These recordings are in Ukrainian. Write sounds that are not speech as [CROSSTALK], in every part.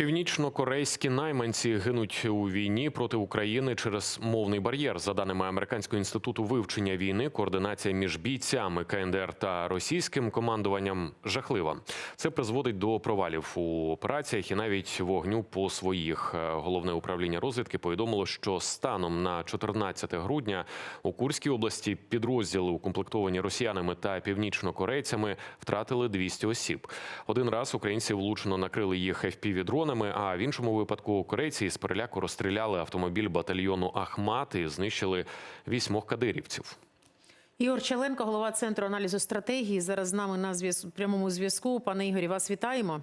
Північно-корейські найманці гинуть у війні проти України через мовний бар'єр. За даними Американського інституту вивчення війни, координація між бійцями КНДР та російським командуванням жахлива. Це призводить до провалів у операціях і навіть вогню по своїх. Е, Головне управління розвідки повідомило, що станом на 14 грудня у Курській області підрозділи, укомплектовані росіянами та північнокорейцями, втратили 200 осіб. Один раз українці влучно накрили їх fpv дронами а в іншому випадку корейці з переляку розстріляли автомобіль батальйону Ахмат і знищили вісьмох кадирівців. Ігор Чаленко, голова центру аналізу стратегії. Зараз з нами на зв'язку прямому зв'язку. Пане Ігорі, вас вітаємо.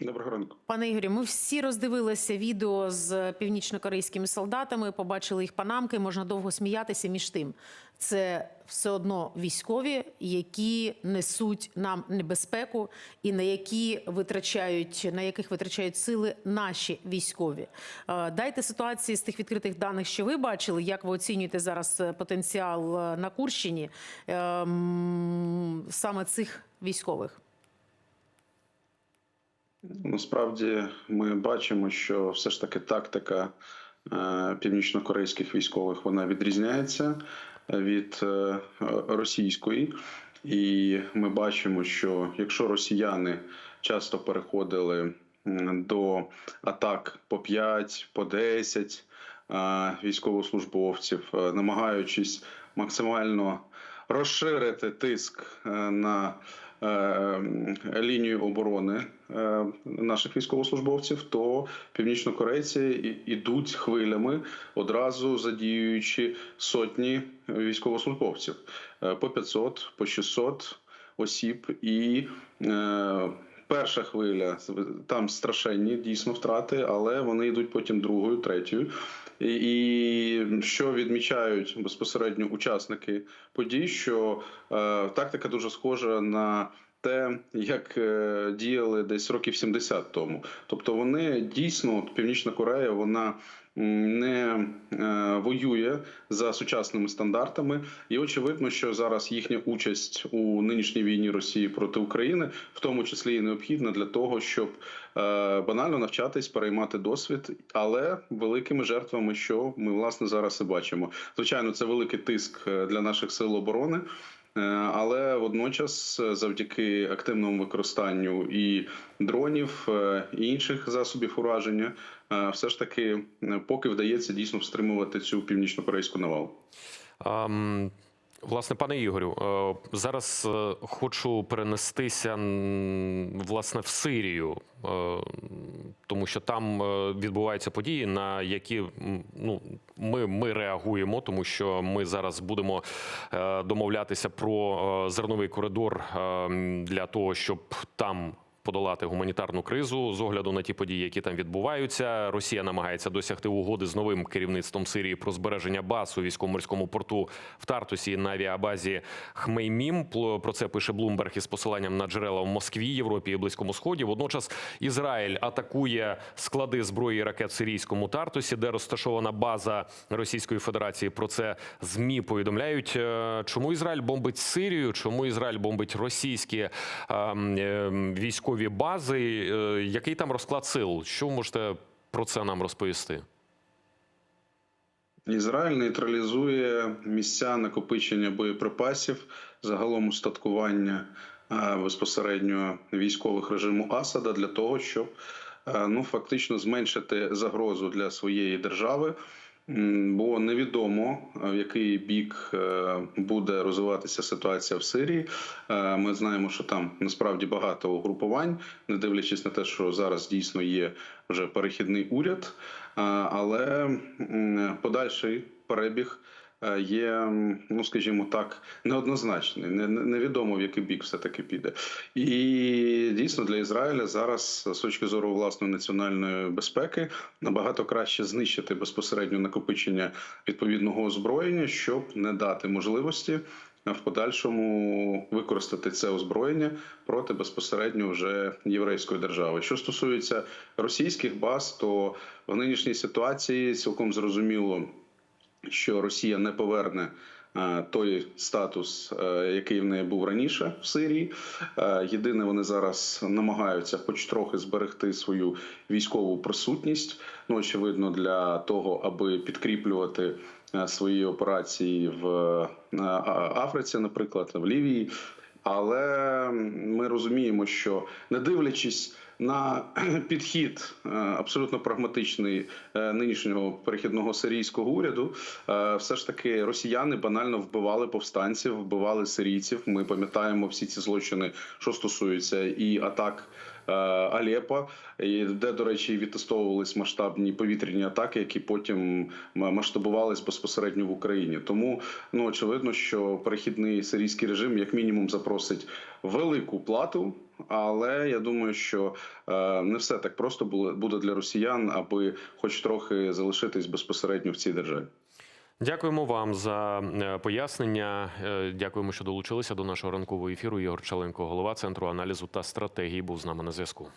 Доброго ранку. Пане Ігорі, ми всі роздивилися відео з північно-корейськими солдатами, побачили їх панамки. Можна довго сміятися між тим. Це все одно військові, які несуть нам небезпеку, і на які витрачають на яких витрачають сили наші військові. Е, Дайте ситуації з тих відкритих даних, що ви бачили. Як ви оцінюєте зараз е, потенціал е, на Курщині е, саме цих військових? Насправді ми бачимо, що все ж таки тактика е, північно-корейських військових вона відрізняється від е, російської, і ми бачимо, що якщо росіяни часто переходили до атак по 5, по 10 е, військовослужбовців, е, намагаючись максимально розширити тиск е, на е, лінію оборони е, наших військовослужбовців, то північнокорейці ідуть хвилями, одразу задіюючи сотні військовослужбовців Е, по 500, по 600 осіб і. е, Перша хвиля там страшенні дійсно втрати, але вони йдуть потім другою, третьою. І що відмічають безпосередньо учасники подій, що е, тактика дуже схожа на те, як е, діяли десь років 70 тому. Тобто вони дійсно, Північна Корея, вона не е, воює за сучасними стандартами, і очевидно, що зараз їхня участь у нинішній війні Росії проти України, в тому числі і необхідна для того, щоб е, банально навчатись, переймати досвід, але великими жертвами, що ми власне зараз і бачимо. Звичайно, це великий тиск для наших сил оборони. Е, Але водночас, е, завдяки активному використанню і дронів, е, і інших засобів ураження, все ж таки, поки вдається дійсно встримувати цю північно-корейську навалу. Власне, пане Ігорю, е, зараз е, хочу перенестися власне в Сирію, е, тому що там відбуваються події, на які ну ми, ми реагуємо, тому що ми зараз будемо домовлятися про зерновий коридор для того, щоб там. Подолати гуманітарну кризу з огляду на ті події, які там відбуваються. Росія намагається досягти угоди з новим керівництвом Сирії про збереження баз у військово-морському порту в Тартусі на авіабазі Хмеймім. Про це пише Блумберг із посиланням на джерела в Москві, Європі і Близькому Сході. Водночас Ізраїль атакує склади зброї і ракет в сирійському Тартусі, де розташована база Російської Федерації. Про це змі повідомляють. Е, Чому Ізраїль бомбить Сирію? Чому Ізраїль бомбить російські ем, ем, військові бази? Е, Який там розклад сил? Що можете про це нам розповісти? Ізраїль нейтралізує місця накопичення боєприпасів, загалом устаткування е, безпосередньо військових режиму Асада для того, щоб е, ну фактично зменшити загрозу для своєї держави. Бо невідомо е, в який бік е, буде розвиватися ситуація в Сирії. Е, Ми знаємо, що там насправді багато угрупувань, не дивлячись на те, що зараз дійсно є вже перехідний уряд. Але подальший перебіг є, ну скажімо так, неоднозначний. Не- не- Невідомо в який бік все таки піде. І дійсно для Ізраїля зараз з точки зору власної національної безпеки набагато краще знищити безпосередньо накопичення відповідного озброєння, щоб не дати можливості. В подальшому використати це озброєння проти безпосередньо вже єврейської держави. Що стосується російських баз, то в нинішній ситуації цілком зрозуміло що Росія не поверне е, той статус, е, який в неї був раніше в Сирії. Е, Єдине, вони зараз намагаються, хоч трохи зберегти свою військову присутність. Ну очевидно, для того, аби підкріплювати свої операції в Африці, наприклад, в Лівії. Але ми розуміємо, що не дивлячись на [CLEARS THROAT] підхід е, абсолютно прагматичний е, нинішнього перехідного сирійського уряду, е, все ж таки росіяни банально вбивали повстанців, вбивали сирійців. Ми пам'ятаємо всі ці злочини, що стосуються і атак. Е, Алепа, де, до речі, відтестовувались масштабні повітряні атаки, які потім масштабувались безпосередньо в Україні. Тому ну очевидно, що перехідний сирійський режим, як мінімум, запросить велику плату. Але я думаю, що е, не все так просто буде для росіян, аби хоч трохи залишитись безпосередньо в цій державі. Дякуємо вам за е, пояснення. Е, Дякуємо, що долучилися до нашого ранкового ефіру. Ігор Чаленко, голова центру аналізу та стратегії, був з нами на зв'язку.